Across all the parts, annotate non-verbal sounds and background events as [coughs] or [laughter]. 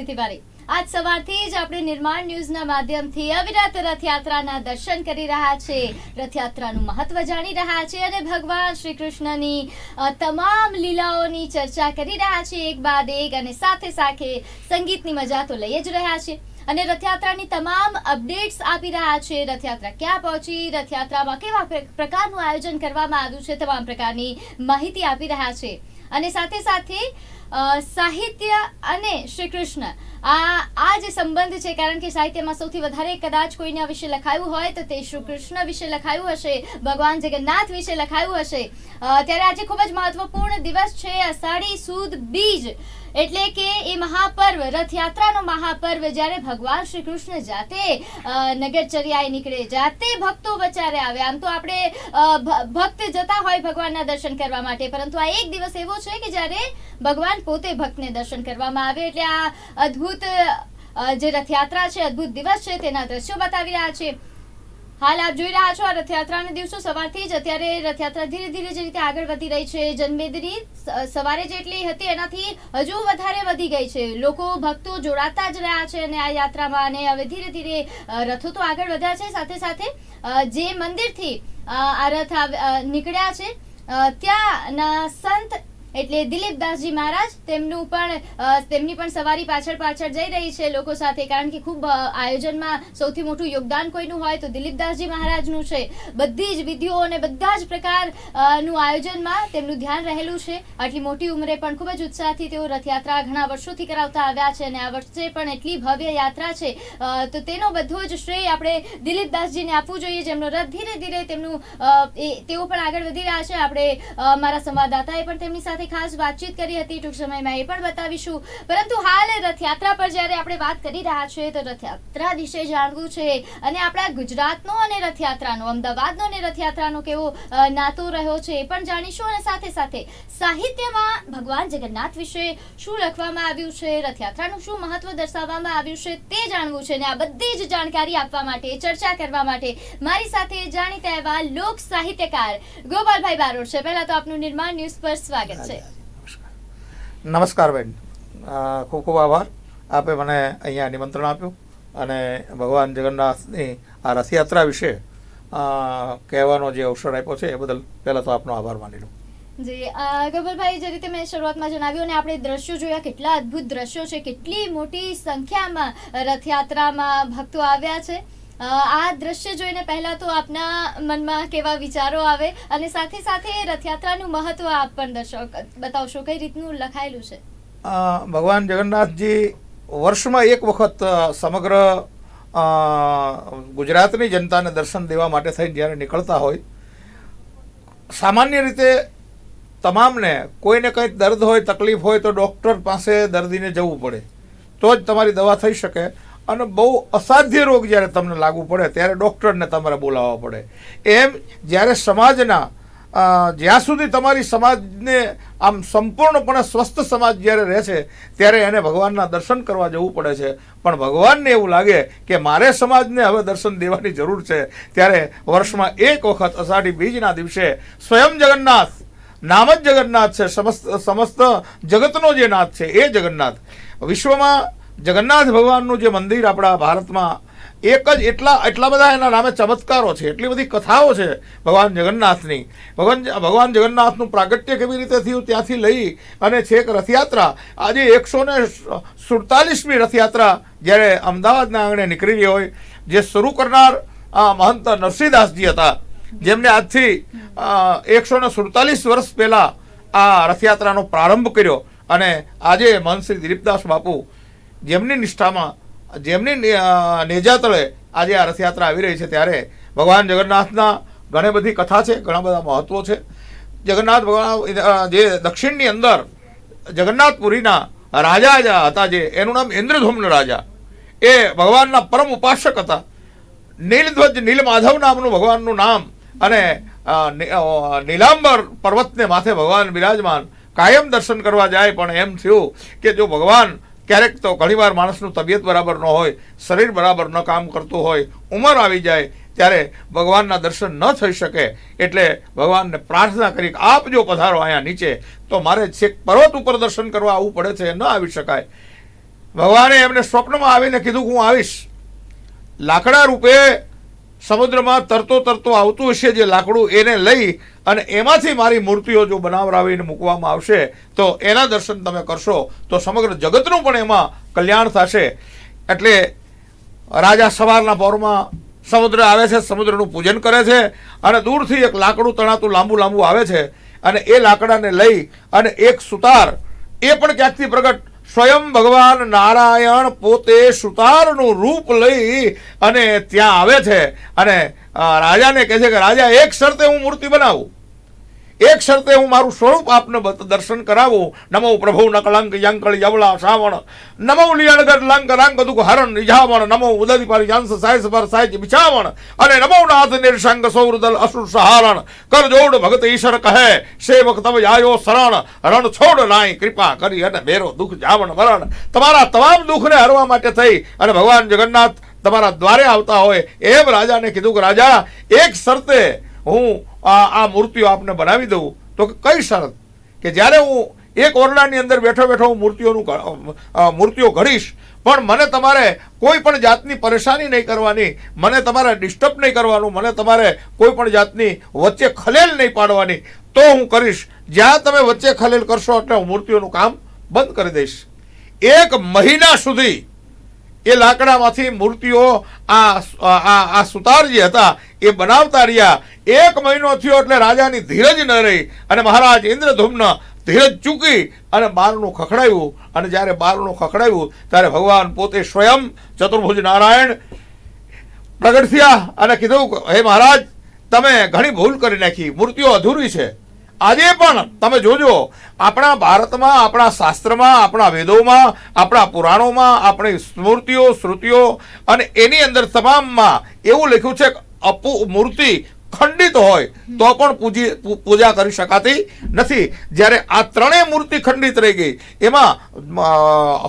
પ્રીતિ તિવારી આજ સવારથી જ આપણે નિર્માણ ન્યૂઝના માધ્યમથી અવિરત રથયાત્રાના દર્શન કરી રહ્યા છે. રથયાત્રાનું મહત્વ જાણી રહ્યા છે અને ભગવાન શ્રી કૃષ્ણની તમામ લીલાઓની ચર્ચા કરી રહ્યા છે એક બાદ એક અને સાથે સાથે સંગીતની મજા તો લઈ જ રહ્યા છે. અને રથયાત્રાની તમામ અપડેટ્સ આપી રહ્યા છે. રથયાત્રા ક્યાં પહોંચી, રથયાત્રામાં કેવા પ્ર- પ્રકારનું આયોજન કરવામાં આવ્યું છે, તમામ પ્રકારની માહિતી આપી રહ્યા છે. અને સાથે સાથે સાહિત્ય અને શ્રી કૃષ્ણ આ આ જે સંબંધ છે, કારણ કે સાહિત્યમાં સૌથી વધારે કદાચ કોઈના વિશે લખાયું હોય, તો તે શ્રી કૃષ્ણ વિશે લખાયું હશે, ભગવાન જગન્નાથ વિશે લખાયું હશે. ત્યારે આજે ખૂબ જ મહત્વપૂર્ણ દિવસ છે, અષાઢી સુદ બીજ. એટલે કે એ મહાપર્વ, રથયાત્રાનો મહાપર્વ, જ્યારે ભગવાન શ્રી કૃષ્ણ જાતે નગરચર્યાએ નીકળે, જાતે ભક્તો વચારે આવે. આમ તો આપણે ભક્ત જતા હોય ભગવાનના દર્શન કરવા માટે, પરંતુ આ એક દિવસ એવો છે કે જ્યારે ભગવાન પોતે ભક્તને દર્શન કરવામાં આવે એટલે આ અદ્ભુત જે રથયાત્રા છે, અદ્ભુત દિવસ છે, તેના દ્રશ્યો બતાવી રહ્યા છે. હાલ આપ જોઈ રહ્યા છો આ રથયાત્રાના દિવસો. સવારથી જ અત્યારે રથયાત્રા ધીરે ધીરે જે રીતે આગળ વધી રહી છે. જન્મેદરી સવારે જેટલી હતી, એનાથી હજુ વધારે વધી ગઈ છે. લોકો ભક્તો જોડાતા જ રહ્યા છે અને આ યાત્રામાં અને હવે ધીરે ધીરે રથો તો આગળ વધ્યા છે. સાથે સાથે જે મંદિરથી આ રથ નીકળ્યા છે ત્યાંના સંત એટલે દિલીપદાસજી મહારાજ તેમનું પણ તેમની પણ સવારી પાછળ પાછળ જઈ રહી છે લોકો સાથે, કારણ કે ખૂબ આયોજનમાં સૌથી મોટું યોગદાન કોઈનું હોય તો દિલીપદાસજી મહારાજનું છે. બધી જ વિધિઓ અને બધા જ પ્રકારનું આયોજનમાં તેમનું ધ્યાન રહેલું છે. આટલી મોટી ઉંમરે પણ ખૂબ જ ઉત્સાહથી તેઓ રથયાત્રા ઘણા વર્ષોથી કરાવતા આવ્યા છે અને આ વર્ષે પણ એટલી ભવ્ય યાત્રા છે. તો તેનો બધો જ શ્રેય આપણે દિલીપદાસજીને આપવું જોઈએ. જેમનો રથ ધીરે ધીરે તેમનું તેઓ પણ આગળ વધી રહ્યા છે. આપણે મારા સંવાદદાતાએ પણ તેમની સાથે ખાસ વાતચીત કરી હતી, ટૂંક સમયમાં એ પણ બતાવીશું. પરંતુ હાલ રથયાત્રા પર જ્યારે આપણે વાત કરી રહ્યા છીએ, તો રથયાત્રા વિશે જાણવું છે. અને આપણા ગુજરાતનો અને રથયાત્રાનો, અમદાવાદનો અને રથયાત્રાનો કેવો નાતો રહ્યો છે એ પણ જાણીશું. અને સાથે સાથે સાહિત્યમાં ભગવાન જગન્નાથ વિશે શું લખવામાં આવ્યું છે, રથયાત્રાનું શું મહત્વ દર્શાવવામાં આવ્યું છે તે જાણવું છે. અને આ બધી જ જાણકારી આપવા માટે, ચર્ચા કરવા માટે મારી સાથે જાણીતા એવા લોક સાહિત્યકાર ગોપાલભાઈ બારોટ છે. પહેલા તો આપનું નિર્માણ ન્યૂઝ પર સ્વાગત છે. નમસ્કાર બેન. ખૂબ ખૂબ આભાર. આપે મને અહીંયા નિમંત્રણ આપ્યું અને ભગવાન જગન્નાથની આ રથયાત્રા વિશે કહેવાનો જે અવસર આપ્યો છે એ બદલ પહેલાં તો આપનો આભાર માની લઉં. જી ગોપાલભાઈ જે રીતે મેં શરૂઆતમાં જણાવ્યું અને આપણે દ્રશ્યો જોયા, કેટલા અદ્ભુત દ્રશ્યો છે, કેટલી મોટી સંખ્યામાં રથયાત્રામાં ભક્તો આવ્યા છે. આ દ્રશ્ય જોઈને પહેલા તો આપના મનમાં કેવા વિચારો આવે અને સાથે સાથે રથયાત્રાનું મહત્વ આપ પણ દર્શક બતાવશો કઈ રીતનું લખાયેલું છે? ભગવાન જગન્નાથજી વર્ષમાં એક વખત સમગ્ર ગુજરાતની જનતાને દર્શન દેવા માટે થઈને જ્યારે નીકળતા હોય, સામાન્ય રીતે તમામને કોઈને કંઈક દર્દ હોય, તકલીફ હોય તો ડૉક્ટર પાસે દર્દીને જવું પડે. તો જ તમારી દવા થઈ શકે. અને બહુ અસાધ્ય રોગ જ્યારે તમને લાગુ પડે, ત્યારે ડૉક્ટરને તમારે બોલાવવા પડે. એમ જ્યારે સમાજના જ્યાં સુધી તમારી સમાજને આમ સંપૂર્ણપણે સ્વસ્થ સમાજ જ્યારે રહે છે, ત્યારે એને ભગવાનના દર્શન કરવા જવું પડે છે. પણ ભગવાનને એવું લાગે કે મારે સમાજને હવે દર્શન દેવાની જરૂર છે, ત્યારે વર્ષમાં એક વખત અષાઢી બીજના દિવસે સ્વયં જગન્નાથ, નામ જ જગન્નાથ છે, સમસ્ત સમસ્ત જગતનો જે નાથ છે, એ જગન્નાથ. વિશ્વમાં જગન્નાથ ભગવાનનું જે મંદિર આપણા ભારતમાં, એક જ એટલા એટલા બધા એના નામે ચમત્કારો છે, એટલી બધી કથાઓ છે ભગવાન જગન્નાથની. ભગવાન ભગવાન જગન્નાથનું પ્રાગટ્ય કેવી રીતે થયું ત્યાંથી લઈ અને છેક રથયાત્રા, આજે એકસો ને સુડતાલીસમી રથયાત્રા જ્યારે અમદાવાદના આંગણે નીકળી હોય, જે શરૂ કરનાર મહંત નરસિંહદાસજી હતા, જેમને આજથી એકસો ને સુડતાલીસ વર્ષ પહેલાં આ રથયાત્રાનો પ્રારંભ કર્યો અને આજે મહંત શ્રી દિલીપદાસ બાપુ જેમની નિષ્ઠામાં, જેમની નેજાતળે નેજા તળે આજે આ રથયાત્રા આવી રહી છે ત્યારે ભગવાન જગન્નાથના ઘણી બધી કથા છે, ઘણા બધા મહત્વો છે. જગન્નાથ ભગવાન જે દક્ષિણની અંદર જગન્નાથપુરીના રાજા જે હતા જે, એનું નામ ઇન્દ્રધુમ્ન રાજા. એ ભગવાનના પરમ ઉપાસક હતા. નીલધ્વજ નીલમાધવ નામનું ભગવાનનું નામ અને નીલાંબર પર્વતને માથે ભગવાન બિરાજમાન, કાયમ દર્શન કરવા જાય પણ એમ થયું કે જો ભગવાન ક્યારેક તો ઘણીવાર માણસનું તબિયત બરાબર ન હોય, શરીર બરાબર ન કામ કરતું હોય, ઉંમર આવી જાય, ત્યારે ભગવાનના દર્શન ન થઈ શકે, એટલે ભગવાનને પ્રાર્થના કરી આપ જો પધારો અહીંયા નીચે, તો મારે છેક પર્વત ઉપર દર્શન કરવા આવવું પડે છે, ન આવી શકાય. ભગવાને એમને સ્વપ્નમાં આવીને કીધું હું આવીશ. લાકડા રૂપે સમુદ્રમાં તરતો તરતો આવતું હશે જે લાકડું એને લઈ અને એમાંથી મારી મૂર્તિઓ જો બનાવરાવીને મૂકવામાં આવશે, તો એના દર્શન તમે કરશો, તો સમગ્ર જગતનું પણ એમાં કલ્યાણ થશે. એટલે રાજા સવારના પહોરમાં સમુદ્ર આવે છે, સમુદ્રનું પૂજન કરે છે અને દૂરથી એક લાકડું તણાતું લાંબુ લાંબુ આવે છે અને એ લાકડાને લઈ અને એક સુતાર, એ પણ ક્યાંકથી પ્રગટ સ્વયં ભગવાન નારાયણ પોતે સુતારનું રૂપ લઈ અને ત્યાં આવે છે. અને રાજાને કહે છે કે, રાજા, એક શરતે હું મૂર્તિ બનાવું. એક શરતે હું મારું સ્વરૂપ આપને દર્શન કરાવું. નમો પ્રભુ નકલંક યંકળ યવલા શ્રાવણ. નમો લિયણગઢ લંક રાંગ દુઃખ હરણ નિજાવણ નમો ઉદધિ પર યંસ સાયસ પર સાયજ બિછાવણ. અને નમો નાથ નિર્સંગ સૌરદલ અસુર સહારણ. કર જોડ ભગત ઈશ્વર કહે, સેવક તમ આયો શરણ. રણ છોડ નાય કૃપા કરી અને બેરો દુઃખ જાવણ વરણ. તમારા તમામ દુઃખને હરવા માટે થઈ અને ભગવાન જગન્નાથ તમારા દ્વારે આવતા હોય. એમ રાજાને કીધું કે રાજા, એક શરતે હું આ મૂર્તિઓ આપને બનાવી દઉં, તો કઈ શરત? કે જ્યારે હું એક ઓરડાની અંદર બેઠો બેઠો હું મૂર્તિઓનું મૂર્તિઓ ઘડીશ, પણ મને તમારે કોઈ પણ જાતની પરેશાની નહીં કરવાની, મને તમારે ડિસ્ટર્બ નહીં કરવાનું, મને તમારે કોઈ પણ જાતની વચ્ચે ખલેલ નહીં પાડવાની, તો હું કરીશ. જ્યાં તમે વચ્ચે ખલેલ કરશો એટલે હું મૂર્તિઓનું કામ બંધ કરી દઈશ. એક મહિના સુધી એ લાકડામાંથી મૂર્તિઓ આ આ સુતાર જે હતા, એ બનાવતા રહ્યા એક મહિનો થયો એટલે રાજાની ધીરજ ન રહી અને મહારાજ ઇન્દ્રધૂમ્ન ધીરજ ચૂકી અને બારણું ખખડાવ્યું અને જ્યારે બારણું ખખડાવ્યું ત્યારે ભગવાન પોતે સ્વયં ચતુર્ભુજ નારાયણ પ્રગટ થયા અને કીધું હે મહારાજ, તમે ઘણી ભૂલ કરી નાખી. મૂર્તિઓ અધૂરી છે. આજે પણ તમે જોજો, આપણા ભારતમાં, આપણા શાસ્ત્રમાં, આપણા વેદોમાં, આપણા પુરાણોમાં, આપણી સ્મૃતિઓ, શ્રુતિઓ અને એની અંદર તમામમાં એવું લખ્યું છે અપુ મૂર્તિ ખંડિત હોય, તો પણ પૂજી પૂજા કરી શકાતી નથી. જ્યારે આ ત્રણેય મૂર્તિ ખંડિત રહી ગઈ, એમાં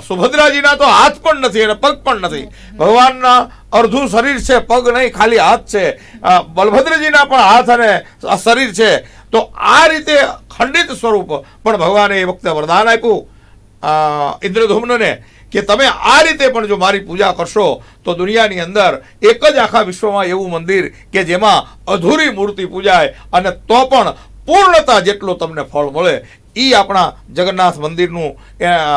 સુભદ્રાજીના તો હાથ પણ નથી અને પગ પણ નથી. ભગવાનના અડધું શરીર છે, પગ નહીં, ખાલી હાથ છે. બલભદ્રજીના પણ હાથ અને શરીર છે. તો આ રીતે ખંડિત સ્વરૂપ પણ ભગવાને એ વખતે વરદાન આપ્યું. ઇન્દ્રધૂમ્નને. કે તમે આ રીતે પણ જો મારી પૂજા કરશો, તો દુનિયાની અંદર એક જ આખા વિશ્વમાં એવું મંદિર કે જેમાં અધૂરી મૂર્તિ પૂજાય અને તો પણ પૂર્ણતા જેટલું તમને ફળ મળે એ આપણા જગન્નાથ મંદિરનું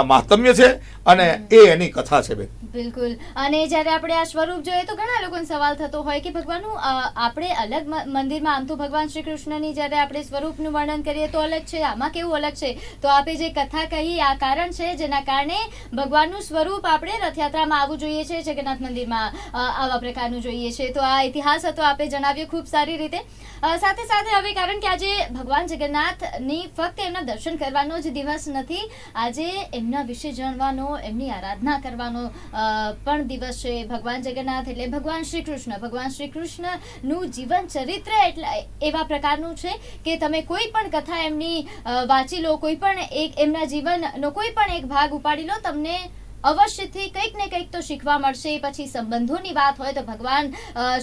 મહાત્મ્ય છે. અને એ એની કથા છે બેન. બિલકુલ. અને જ્યારે આપણે આ સ્વરૂપ જોઈએ તો ઘણા લોકોને સવાલ થતો હોય કે ભગવાનનું આપણે અલગ મંદિરમાં આમ તો ભગવાન શ્રી કૃષ્ણની જ્યારે આપણે સ્વરૂપનું વર્ણન કરીએ તો અલગ છે, આમાં કેવું અલગ છે? તો આપણે જે કથા કહી, આ કારણ છે જેના કારણે ભગવાનનું સ્વરૂપ આપણે રથયાત્રામાં આવવું જોઈએ છે, જગન્નાથ મંદિરમાં આવા પ્રકારનું જોઈએ છે. તો આ ઇતિહાસ હતો, આપે જણાવ્યું ખૂબ સારી રીતે. સાથે સાથે હવે કારણ કે આજે ભગવાન જગન્નાથની ફક્ત એમના દર્શન કરવાનો જ દિવસ નથી, આજે એમના વિશે જાણવાનો એમની આરાધના કરવાનો પણ દિવસ છે. ભગવાન જગન્નાથ એટલે ભગવાન શ્રી કૃષ્ણ ભગવાન શ્રી કૃષ્ણનું જીવન ચરિત્ર એટલે એવા પ્રકારનું છે કે તમે કોઈ પણ કથા એમની વાંચી લો, કોઈ પણ એક એમના જીવનનો કોઈ પણ એક ભાગ ઉપાડી લો, તમને અવશ્યથી કંઈક ને કંઈક તો શીખવા મળશે. પછી સંબંધોની વાત હોય તો ભગવાન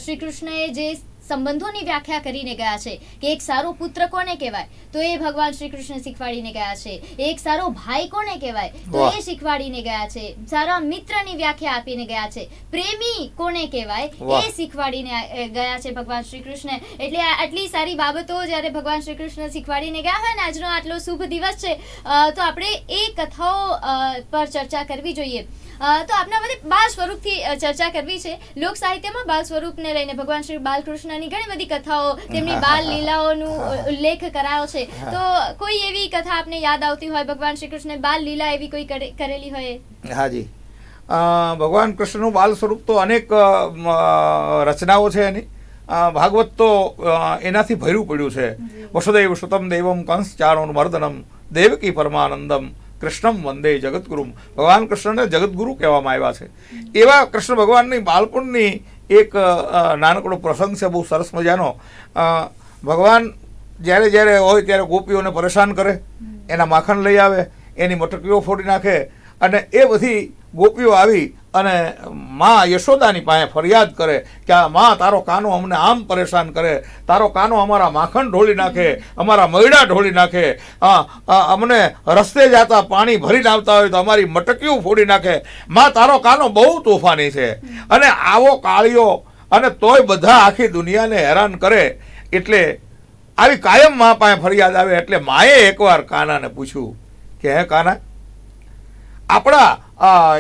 શ્રી કૃષ્ણએ જે સંબંધોની વ્યાખ્યા કરીને ગયા છે કે એક સારો પુત્ર કોને કહેવાય? તો એ ભગવાન શ્રી કૃષ્ણ શીખવાડીને ગયા છે. એક સારો ભાઈ કોને કહેવાય? તો એ શીખવાડીને ગયા છે. સારા મિત્રની વ્યાખ્યા આપીને ગયા છે. પ્રેમી કોને કહેવાય? એ શીખવાડીને ગયા છે ભગવાન શ્રી કૃષ્ણ એટલે આટલી સારી બાબતો જ્યારે ભગવાન શ્રી કૃષ્ણ શીખવાડીને ગયા હોય ને આજનો આટલો શુભ દિવસ છે તો આપણે એ કથાઓ પર ચર્ચા કરવી જોઈએ. તો આપના બધે બાળ સ્વરૂપથી ચર્ચા કરવી છે. લોક સાહિત્યમાં બાલ સ્વરૂપને લઈને ભગવાન શ્રી બાલકૃષ્ણની ઘણી બધી કથાઓ તેમની બાલ લીલાઓનું ઉલ્લેખ કરાયો છે. તો કોઈ એવી કથા આપને યાદ આવતી હોય? ભગવાન શ્રી કૃષ્ણે બાલ લીલા એવી કોઈ કરે- કરેલી હોય? હાજી. ભગવાન કૃષ્ણનું બાલ સ્વરૂપ તો અનેક રચનાઓ છે એની. ભાગવત તો એનાથી ભર્યું પડ્યું છે. વસુદૈવ સુતમ દેવમ કંસ ચારોનું મર્દનમ દેવકી પરમાનંદમ કૃષ્ણમ વંદે જગતગુરુ ભગવાન કૃષ્ણને જગતગુરુ કહેવામાં આવ્યા છે. એવા કૃષ્ણ ભગવાનની બાળપણની એક નાનકડો પ્રસંગ છે, બહુ સરસ મજાનો. ભગવાન જ્યારે જ્યારે હોય ત્યારે ગોપીઓને પરેશાન કરે, એના માખણ લઈ આવે, એની મટકીઓ ફોડી નાખે, અને એ બધી ગોપીઓ આવી અને માં યશોદાની પાસે ફરિયાદ કરે કે આ માં તારો કાનો અમને આમ પરેશાન કરે, તારો કાનો અમારા માખણ ઢોળી નાખે, અમારા મૈડા ઢોળી નાખે અમને રસ્તે જતા પાણી ભરીને આવતા હોય તો અમારી મટકીઓ ફોડી નાખે. માં તારો કાનો બહુ તોફાની છે. અને આવો કાળીઓ અને તોય બધા આખી દુનિયાને હેરાન કરે એટલે આવી કાયમ મા પાસે ફરિયાદ આવે એટલે માએ એકવાર કાનાને પૂછ્યું કે, હે કાના આપણા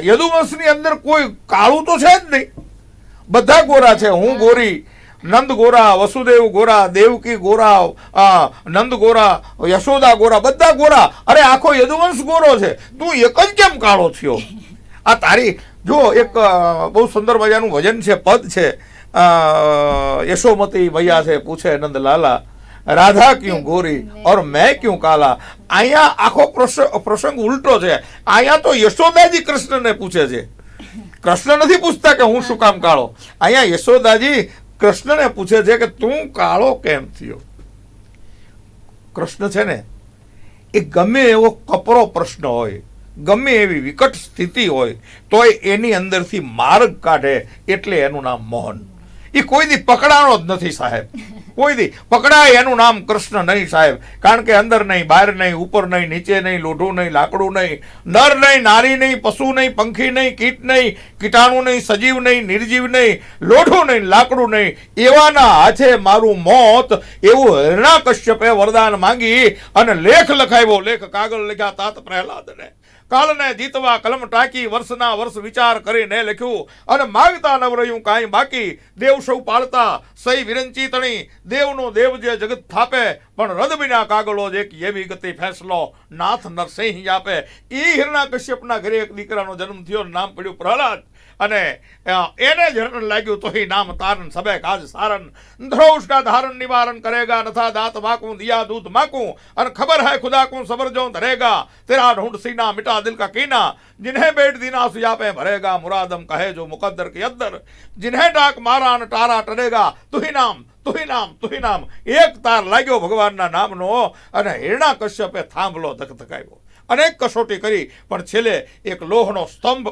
યદુવંશની અંદર કોઈ કાળું તો છે જ નહીં. બધા ગોરા છે. હું ગોરી, નંદ ગોરા, વસુદેવ ગોરા, દેવકી ગોરા નંદ ગોરા, યશોદા ગોરા, બધા ગોરા. અરે, આખો યદુવંશ ગોરો છે. તું એક જ કેમ કાળો થયો? આ તારી, જો એક બહુ સુંદર મજાનું ભજન છે, પદ છે. યશોમતી મૈયા છે, પૂછે નંદ લાલા રાધા ક્યું ગોરી? ઓર મેં ક્યું કાલા? અહીંયા આખો પ્રસંગ ઉલટો છે. અહીંયા તો યશોદાજી કૃષ્ણને પૂછે છે. કૃષ્ણ નથી પૂછતા કે હું શું કામ કાળો? અહીંયા યશોદાજી કૃષ્ણને પૂછે છે કે તું કાળો કેમ થયો? કૃષ્ણ છે ને, એ ગમે એવો કપરો પ્રશ્ન હોય, ગમે એવી વિકટ સ્થિતિ હોય, તોય એની અંદરથી માર્ગ કાઢે એટલે એનું નામ મોહન. એ કોઈ દી પકડાણો જ નથી સાહેબ. કોઈ દી પકડાય એનું નામ કૃષ્ણ નહીં સાહેબ. કારણ કે અંદર નહીં, બહાર નહીં, ઉપર નહીં, નીચે નહીં, લોઢું નહીં, લાકડું નહીં, નર નહીં, નારી નહીં, પશુ નહીં, પંખી નહીં, કીટ નહીં, કીટાણુ નહીં, સજીવ નહીં, નિર્જીવ નહીં, લોઢું નહીં, લાકડું નહીં. એવાના હાથે મારું મોત એવું હિરણા કશ્યપે વરદાન માંગી અને લેખ લખાવ્યો. લેખ કાગળ લખ્યા, તાત પ્રહલાદને. કાળને જીતવા કલમ ટાંકી વર્ષના વર્ષ વિચાર કરીને લખ્યું, અને માગતા ન રહ્યું કાંઈ બાકી. દેવ સૌ પાળતા. સહી વિરંચી તણી. દેવનો દેવ જે જગત થાપે, પણ રદ વિના કાગળો જ એક એવી ગતિ ફેંસલો નાથ નરસિંહ આપે એ હિરણા કશ્યપના ઘરે એક દીકરાનો જન્મ થયો, નામ પડ્યું પ્રહલાદ. અને અ, એને જ હરણ લાગ્યું તો હી નામ તારન સબે કાજ સારન ધ્રોષ का धारण निवारण करेगा नथा दांत माकूं दिया दूध माकूं और खबर है खुदा को सबर जो धरेगा तेरा ढूंढ सीना मिटा दिल का कीना जिन्हें बेट दीना सुया पे भरेगा मुरादम कहे जो मुकद्दर के अद्दर जिन्हें डाक मारा न टारा टरेगा તુહી નામ તુહી નામ તુહી નામ એક તાર લાગ્યો ભગવાનના નામનો અને હિરણા કશ્યપે થાંભલો ધકધકાવ્યો અનેક કસોટી કરી પણ છેલ્લે એક લોહનો સ્તંભ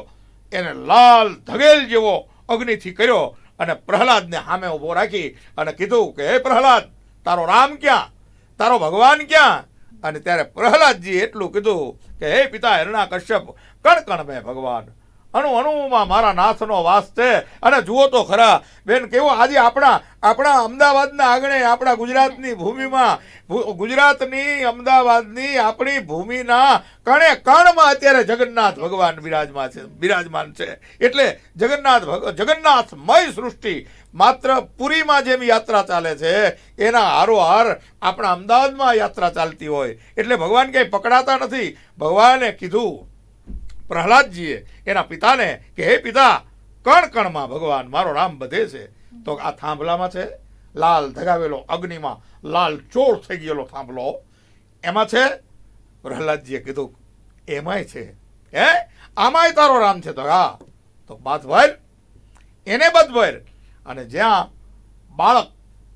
એને લાલ ધગેલ જેવો અગ્નિથી કર્યો અને પ્રહલાદને સામે ઊભો રાખી અને કીધું કે, હે પ્રહલાદ, તારો રામ ક્યાં? તારો ભગવાન ક્યાં? અને ત્યારે પ્રહલાદજી એટલું કીધું કે, હે પિતા હિરણા કશ્યપ કણ કણ મેં ભગવાન? અણુ, અણુમાં મારા નાથનો વાસ છે. અને જુઓ તો ખરા, બેન, કેવો આજે આપણા આપણા અમદાવાદના આંગણે, આપણા ગુજરાતની ભૂમિમાં ગુજરાતની અમદાવાદની આપણી ભૂમિના કણે કણમાં અત્યારે જગન્નાથ ભગવાન બિરાજમાન છે બિરાજમાન છે. એટલે જગન્નાથ જગન્નાથમય સૃષ્ટિ માત્ર પુરીમાં જેમ યાત્રા ચાલે છે, એના હારોહાર આપણા અમદાવાદમાં યાત્રા ચાલતી હોય. એટલે ભગવાન કંઈ પકડાતા નથી. ભગવાને કીધું પ્રહલાદજીએ એના પિતાને કે, હે પિતા કણ કણમાં ભગવાન મારો રામ બધે છે. તો આ થાંભલામાં છે, લાલ ધગાવેલો અગ્નિમાં લાલ ચોર થઈ ગયેલો થાંભલો. એમાં છે, પ્રહલાદજીએ કીધું, એમાંય છે. હે? આમાંય તારો રામ છે? તો હા. તો બાદ ભર, એને બધ અને જ્યાં બાળક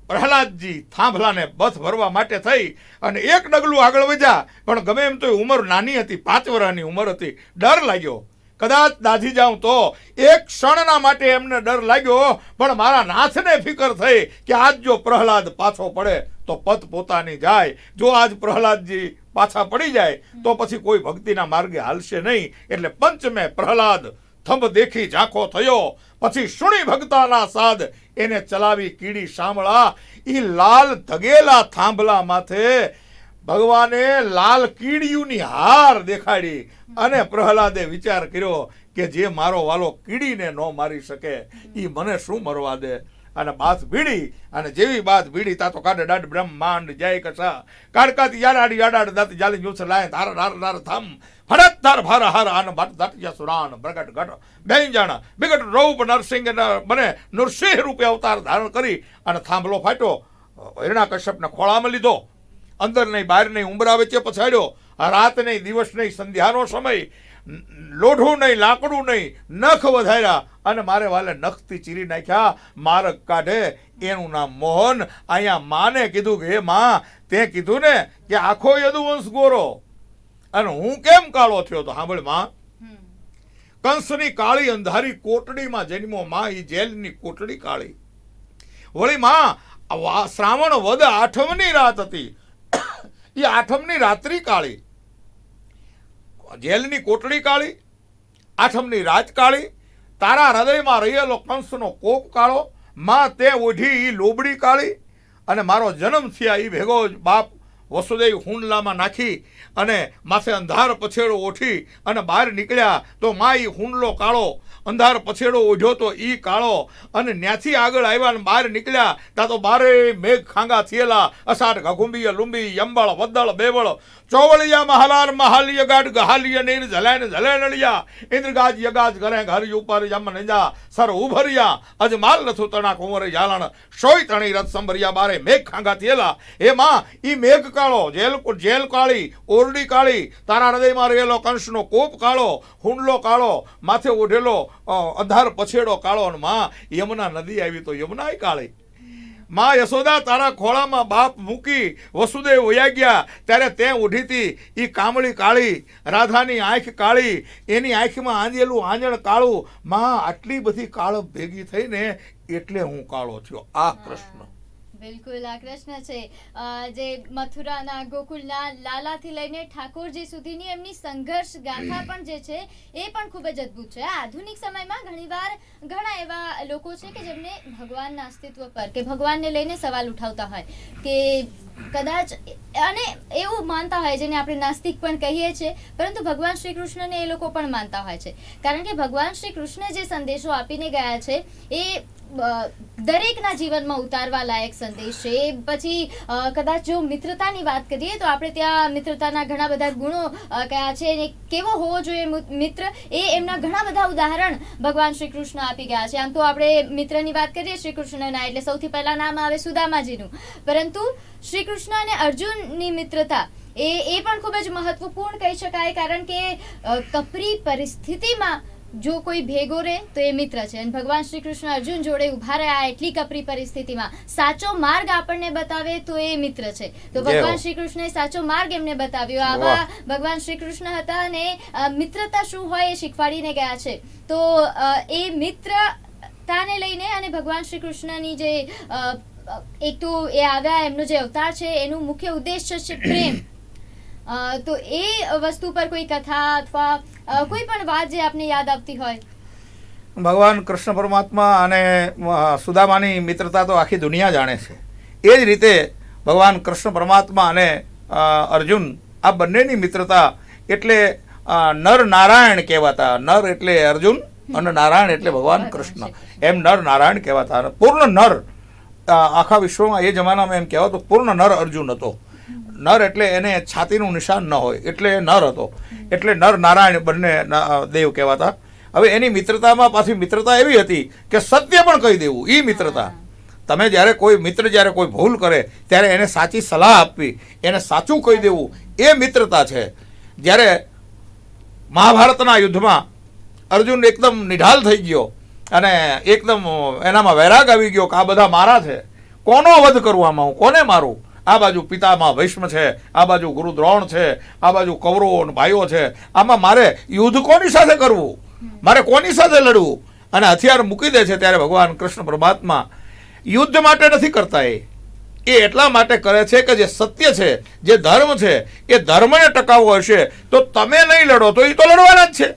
પ્રહલાદજી થાંભલાને બથ ભરવા માટે થઈ અને એક ડગલું આગળ વધ્યા. પણ ગમે એમ તો ઉંમર નાની હતી, પાંચ વર્ષની ઉંમર હતી. ડર લાગ્યો. કદાચ દાઝી જાઉં તો એક ક્ષણના માટે એમને ડર લાગ્યો, પણ મારા નાથને ફિકર થઈ કે આજ જો પ્રહલાદ પાછો પડે, તો પત પોતાની જાય. જો આજ પ્રહલાદજી પાછા પડી જાય, તો પછી કોઈ ભક્તિના માર્ગે હાલશે નહીં. એટલે પંચમે પ્રહલાદ થંભ દેખી ઝાંખો થયો. પછી શુણી ભક્તાના સાદ એને ચલાવી કીડી શામળા ઈ લાલ ધગેલા થાંભલા માથે ભગવાને લાલ કીડીયુની હાર દેખાડી અને પ્રહલાદે વિચાર કર્યો કે જે મારો વાલો કીડીને ન મારી શકે, ઈ મને શું મરવા દે? અને બાથ ભીડી અને જેવી બાથ ભીડી તા તો કાઢે દાડ બ્રહ્માંડ જય કસા. કાડકાતી યાડાડી યાડાડ દત જાલી ન્યુસ લાય, ધાર નાર નાર થમ ફડત ધાર, ભાર, હાર, આન ભટ દટ જસુરાન પ્રગટ ઘટ બેન જાણા વિકટ રૂપ નરસિંહ બને, નૃસિંહ રૂપે અવતાર ધારણ કરી, અને થાંભલો ફાટ્યો. હિરણા કશ્યપને ખોળામાં લીધો. અંદર નહીં, બહાર નહીં, ઉંબરા વચ્ચે પછાડ્યો. રાત નહીં દિવસ નહીં સંધ્યાનો સમય. લોઢું નહીં લાકડું નહીં નખ વધાર્યા અને મારે વાલે નખથી ચીરી નાખ્યા. મારક કાઢે એનું નામ મોહન. અહીંયા માને કીધું કે હે માં તે કીધું ને કે આખો યદુવંશ ગોરો. અને હું કેમ કાળો થયો તો? સાંભળમાં. કંસની કાળી અંધારી કોટડીમાં જન્મો માં એ જેલની કોટડી કાળી. વળી માં શ્રાવણ વદ આઠમની રાત હતી. એ આઠમની રાત્રિ કાળી. જેલની કોટડી કાળી, આઠમની રાત કાળી, તારા હૃદયમાં રહેલો કંસનો કોપ કાળો, માં તે ઓઢી એ લોબડી કાળી, અને મારો જન્મ થયા એ ભેગો બાપ વસુદેવ હુંડલામાં નાખી અને માથે અંધાર પછેડો ઓઠી અને બહાર નીકળ્યા તો મા એ હુંડલો કાળો અંધાર પછેડો ઓઢ્યો તો ઈ કાળો. અને ન્યાથી આગળ આવ્યા ને બહાર નીકળ્યા, ત્યાં તો બારે મેઘ ખાંગા થયેલા. અષાઢ, ઘઘુંબી, લુંબી, યંબળ વદ્દળ બેવળ. ચોવળિયા મહાલાર, મહાલિય ગાઢ, ગહાલિય નીર ઝલાય ને ઝલે નળિયા ઇન્દ્રગાજ, યગાજ, ઘરે ઘર ઉપર યમ નિંજા સર ઉભરિયા અજમાલ નથુ તણા કુંવરે જાલણ સોય તણી રથ સંભરિયા બારે મેઘ ખાંગા થયેલા. એ માં ઈ મેઘ કાળો, જેલ જેલ કાળી, ઓરડી કાળી, તારા હૃદયમાં રહેલો કંસનો કોપ કાળો, હુંડલો કાળો, માથે ઓઢેલો અંધાર પછેડો કાળો માં યમુના નદી આવી તો યમુનાય કાળી. માં યશોદા તારા ખોળામાં બાપ મૂકી વસુદેવ વયા ગયા. ત્યારે તે ઉઠીતી એ કામળી કાળી રાધાની આંખ કાળી એની આંખમાં આંજેલું આંજણ કાળું. માં આટલી બધી કાળપ ભેગી થઈને એટલે હું કાળો થયો. આ કૃષ્ણ બિલકુલ, આ કૃષ્ણ છે. જે મથુરાના ગોકુલના લાલાથી લઈને ઠાકોરજી સુધીની એમની સંઘર્ષ ગાથા પણ જે છે, એ પણ ખૂબ જ અદ્ભુત છે. આધુનિક સમયમાં ઘણીવાર ઘણા એવા લોકો છે કે જેમને ભગવાનના અસ્તિત્વ પર કે ભગવાનને લઈને સવાલ ઉઠાવતા હોય કે કદાચ અને એવું માનતા હોય, જેને આપણે નાસ્તિક પણ કહીએ છીએ, પરંતુ ભગવાન શ્રી કૃષ્ણને એ લોકો પણ માનતા હોય છે. કારણ કે ભગવાન શ્રી કૃષ્ણ જે સંદેશો આપીને ગયા છે, એ દરેકના જીવનમાં ઉતારવા લાયક સંદેશ છે. પછી કદાચ જો મિત્રતાની વાત કરીએ તો આપણે ત્યાં મિત્રતાના ઘણા બધા ગુણો કયા છે અને કેવો હોવો જોઈએ મિત્ર એ એમના ઘણા બધા ઉદાહરણ ભગવાન શ્રી કૃષ્ણ આપી ગયા છે. આમ તો આપણે મિત્રની વાત કરીએ શ્રી કૃષ્ણના એટલે સૌથી પહેલા નામ આવે સુદામાજીનું. પરંતુ શ્રી કૃષ્ણ અને અર્જુનની મિત્રતા એ એ પણ ખૂબ જ મહત્વપૂર્ણ કહી શકાય, કારણ કે કપરી પરિસ્થિતિમાં જો કોઈ ભેગો રહે તો એ મિત્ર છે. અને ભગવાન શ્રી કૃષ્ણ અર્જુન જોડે ઊભા રહ્યા એટલી કપરી પરિસ્થિતિમાં સાચો માર્ગ આપણને બતાવે તો એ મિત્ર છે. તો ભગવાન શ્રી કૃષ્ણે સાચો માર્ગ એમને બતાવ્યો. આવા ભગવાન શ્રી કૃષ્ણ હતા અને મિત્રતા શું હોય એ શીખવાડીને ગયા છે. તો એ મિત્રતાને લઈને અને ભગવાન શ્રી કૃષ્ણની જે એક તો એ આવ્યા એમનો જે અવતાર છે એનું મુખ્ય ઉદ્દેશ છે પ્રેમ. [coughs] તો એ વસ્તુ પર કોઈ કથા અથવા કોઈ પણ વાત જે આપને યાદ આવતી હોય. ભગવાન કૃષ્ણ પરમાત્મા અને સુદામાની મિત્રતા તો આખી દુનિયા જાણે છે. એ જ રીતે ભગવાન કૃષ્ણ પરમાત્મા અને અર્જુન આ બંનેની મિત્રતા એટલે નર નારાયણ કહેવાતા. નર એટલે અર્જુન અને નારાયણ એટલે ભગવાન કૃષ્ણ. એમ નર નારાયણ કહેવાતા. અને પૂર્ણ નર આખા વિશ્વમાં એ જમાનામાં એમ કહેવાતો પૂર્ણ નર અર્જુન હતો. નર એટલે એને છાતીનું નિશાન ન હોય, એટલે નર હતો. એટલે નર નારાયણ બંને દેવ કહેવાતા. હવે એની મિત્રતામાં પાછી મિત્રતા એવી હતી કે સત્ય પણ કહી દેવું એ મિત્રતા. તમે જ્યારે કોઈ મિત્ર જ્યારે કોઈ ભૂલ કરે, ત્યારે એને સાચી સલાહ આપવી, એને સાચું કહી દેવું, એ મિત્રતા છે. જ્યારે મહાભારતના યુદ્ધમાં અર્જુન એકદમ નિઢાલ થઈ ગયો અને એકદમ એનામાં વૈરાગ આવી ગયો કે આ બધા મારા છે, કોનો વધ કરું આમાં હું? કોને મારું? આ બાજુ પિતામાં વૈષ્ણ છે, આ બાજુ ગુરુદ્રોણ છે, આ બાજુ કૌરવો અને ભાઈઓ છે. આમાં મારે યુદ્ધ કોની સાથે કરવું? મારે કોની સાથે લડવું? અને હથિયાર મૂકી દે છે ત્યારે ભગવાન કૃષ્ણ પરમાત્મા યુદ્ધ માટે નથી કરતા એ. એ એટલા માટે કરે છે કે જે સત્ય છે, જે ધર્મ છે, એ ધર્મને ટકાવવો હશે, તો તમે નહીં લડો, તો એ તો લડવાના જ છે.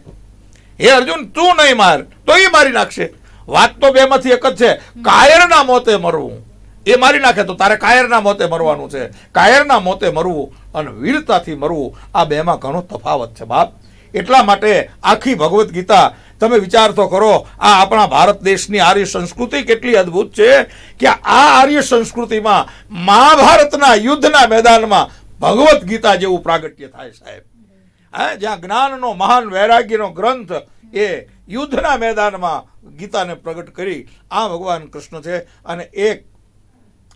હે અર્જુન, તું નહીં માર, તો એ મારી નાખશે. વાત તો બેમાંથી એક જ છે. કાયરના મોતે મરવું. એ મારી નાખે તો તારે કાયરના મોતે મરવાનું છે. કાયરના મોતે મરવું અને વીરતાથી મરવું, આ બેમાં ઘણો તફાવત છે બાપ. એટલા માટે આખી ભગવદ્ ગીતા તમે વિચાર તો કરો, આ આપણા ભારત દેશની આર્ય સંસ્કૃતિ કેટલી અદ્ભુત છે કે આ આર્ય સંસ્કૃતિમાં મહાભારતના યુદ્ધના મેદાનમાં ભગવદ્ ગીતા જેવું પ્રાગટ્ય થાય સાહેબ. હા, જ્યાં જ્ઞાનનો મહાન વૈરાગ્યનો ગ્રંથ એ યુદ્ધના મેદાનમાં ગીતાને પ્રગટ કરી, આ ભગવાન કૃષ્ણ છે અને એક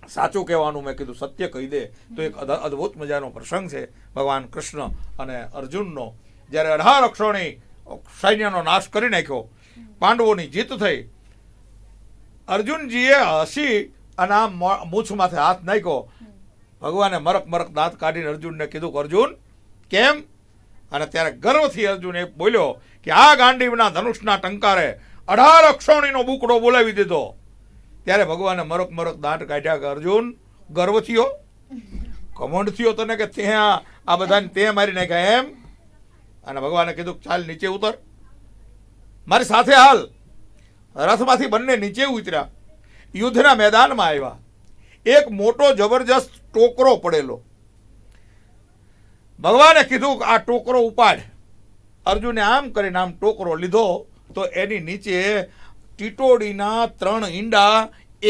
સાચું કહેવાનું મેં કીધું, સત્ય કહી દે, તો એક અદ- અદ્ભુત મજાનો પ્રસંગ છે. ભગવાન કૃષ્ણ અને અર્જુનનો જ્યારે અઢાર અક્ષોણી સૈન્યનો નાશ કરી નાખ્યો, પાંડવોની જીત થઈ, અર્જુનજીએ હસી અને આમ મૂછ માથે હાથ નાખ્યો. ભગવાને મરક મરક દાંત કાઢીને અર્જુનને કીધું કે અર્જુન, કેમ? અને ત્યારે ગર્વથી અર્જુન એ બોલ્યો કે આ ગાંડીવના ધનુષના ટંકારે અઢાર અક્ષોણીનો બુકડો બોલાવી દીધો. ત્યારે ભગવાને મરક મરક દાંત કાઢ્યા કે અર્જુન, ગર્વ થયો? કમંડ થયો તને કે ત્યાં આ બધાને તે મારી નાખ્યા એમ? અને ભગવાને કીધું, ચાલ નીચે ઉતર. મારી સાથે હાલ. રથમાંથી બંને નીચે ઉતર્યા. યુદ્ધના મેદાનમાં આવ્યા. એક મોટો જબરજસ્ત ટોકરો પડેલો. ભગવાને કીધું કે આ ટોકરો ઉપાડ. અર્જુને આમ કરીને આમ ટોકરો લીધો તો એની નીચે ટીટોડીના ત્રણ ઈંડા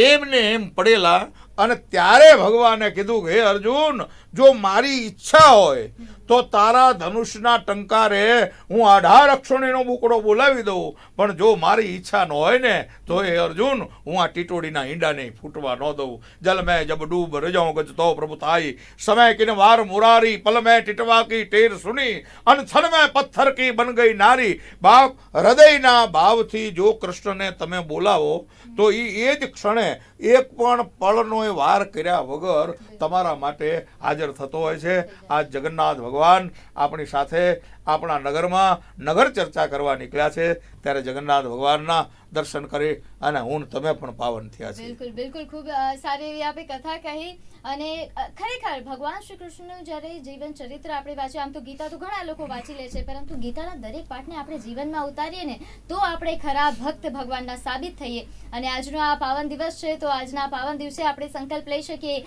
એમને એમ પડેલા અને ત્યારે ભગવાને કીધું કે અર્જુન, જો મારી ઈચ્છા હોય, તો તારા ધનુષના ટંકારે હું અઢાર અક્ષણીનો બુકડો બોલાવી દઉં. પણ જો મારી ઈચ્છા ન હોય ને, તો એ અર્જુન, હું આ ટીટોડીના ઈંડાને ફૂટવા ન દઉં. જલ મેં જબ ડૂબ રજાઉં ગજ તો પ્રભુ તાઈ. સમય કિન વાર મુરારી પલ મેં ટીટવા કી ટેર સુની, અન છન મેં પથ્થર કી બન ગઈ નારી. બાપ, હૃદયના ભાવથી જો કૃષ્ણને તમે બોલાવો તો એ એ જ ક્ષણે એક પણ પળનો વાર કર્યા વગર તમારા માટે હાજર થતો હોય છે. આ જગન્નાથ ભગવાન આપણી સાથે આપણા નગરમાં નગર ચર્ચા કરવા નીકળ્યા છે. ત્યારે જગન્નાથ ભગવાનના દર્શન કરી અને હું તમે પણ પાવન થયા છે બિલકુલ બિલકુલ. ખૂબ સારી એવી આપે કથા કહી. અને ખરેખર ભગવાન શ્રી કૃષ્ણનું જ્યારે જીવન ચરિત્ર આપણે વાંચીએ આમ તો ગીતા તો ઘણા લોકો વાંચી લે છે, પરંતુ ગીતાના દરેક પાઠને આપણે જીવનમાં ઉતારીએ ને, તો આપણે ખરા ભક્ત ભગવાનના સાબિત થઈએ. અને આજનો આ પાવન દિવસ છે, તો આજના પાવન દિવસે આપણે સંકલ્પ લઈ શકીએ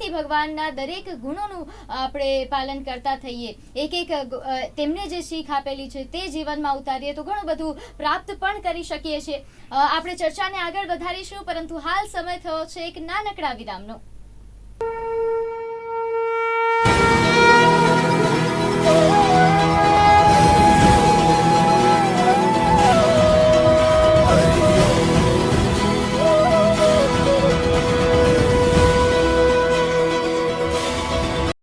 કે ભગવાનના દરેક ગુણોનું આપણે પાલન કરતા થઈએ. એક એક તેમને જે શીખ આપેલી છે, તે જીવનમાં ઉતારીએ તો ઘણું બધું પ્રાપ્ત પણ કરી શકીએ છીએ. આપણે ચર્ચાને આગળ વધારીશું, પરંતુ હાલ સમય થયો છે એક નાનકડા વિરામનો.